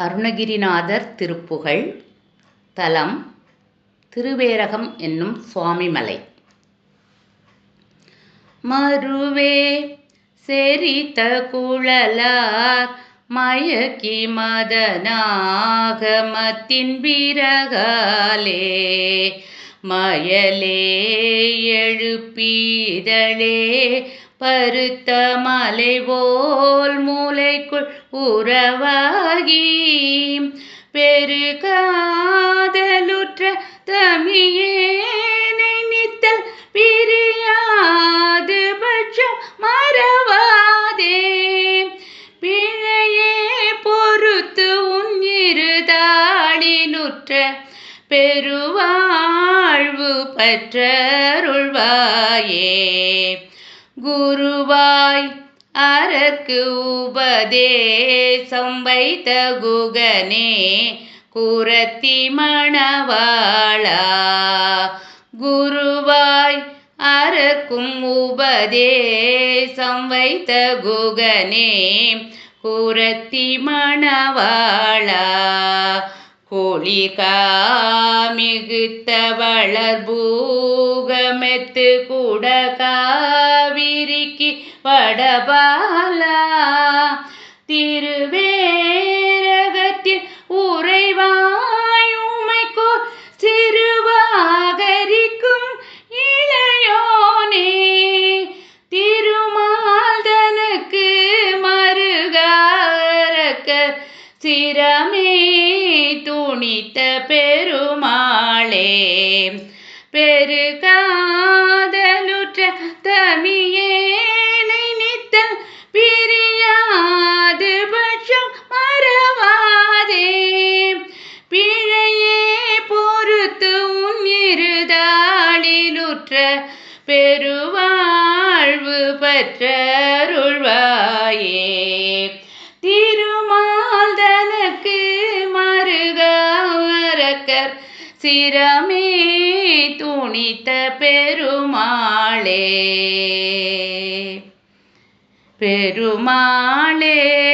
அருணகிரிநாதர் திருப்புகழ் தலம் திருவேரகம் என்னும் சுவாமிமலை. மருவே செரித்த குழலார் மயக்கி மதனாக மத்தின் விரகாலே மயலே எழுப்பீதழே பருத்த மலை போல் மூளைக்குள் உறவாகி பெருகாதலுற்ற தமியேனை நித்தல் பிரியாது பட்சம் மறவாதே. பிழையே பொறுத்து உன் இருதாளினுற்ற பெருவாழ்வு பற்றருள்வாயே. குருவாய் அரக்கு உபதேசம் வைத்த குகனே குரத்தி மணவாளா. குருவாய் அரக்கும் உபதேசம் வைத்த குகனே குரத்தி மணவாளா. கோழிகா மிகுத்த வளர்பூகமெத்து கூட காவிரிக்கு வடபாலா. திருவேரகத்தில் உறைவாயுமைக்கோ சிறுவாகரிக்கும் இளையோனே. திருமால்தனுக்கு மருகாரக்க சிரமே. துணித்த பெருமாளே பெருகாதலுற்ற தனியேனை நித்தல் பிரியாது பட்சம் மறவாதே. பிழையே பொறுத்து உன் இருதாளிலுற்ற பெருவாழ்வு பற்றருள்வாயே. திரு மருகரக்கர் சிரமே துணித்த பெருமாளே. பெருமாளே.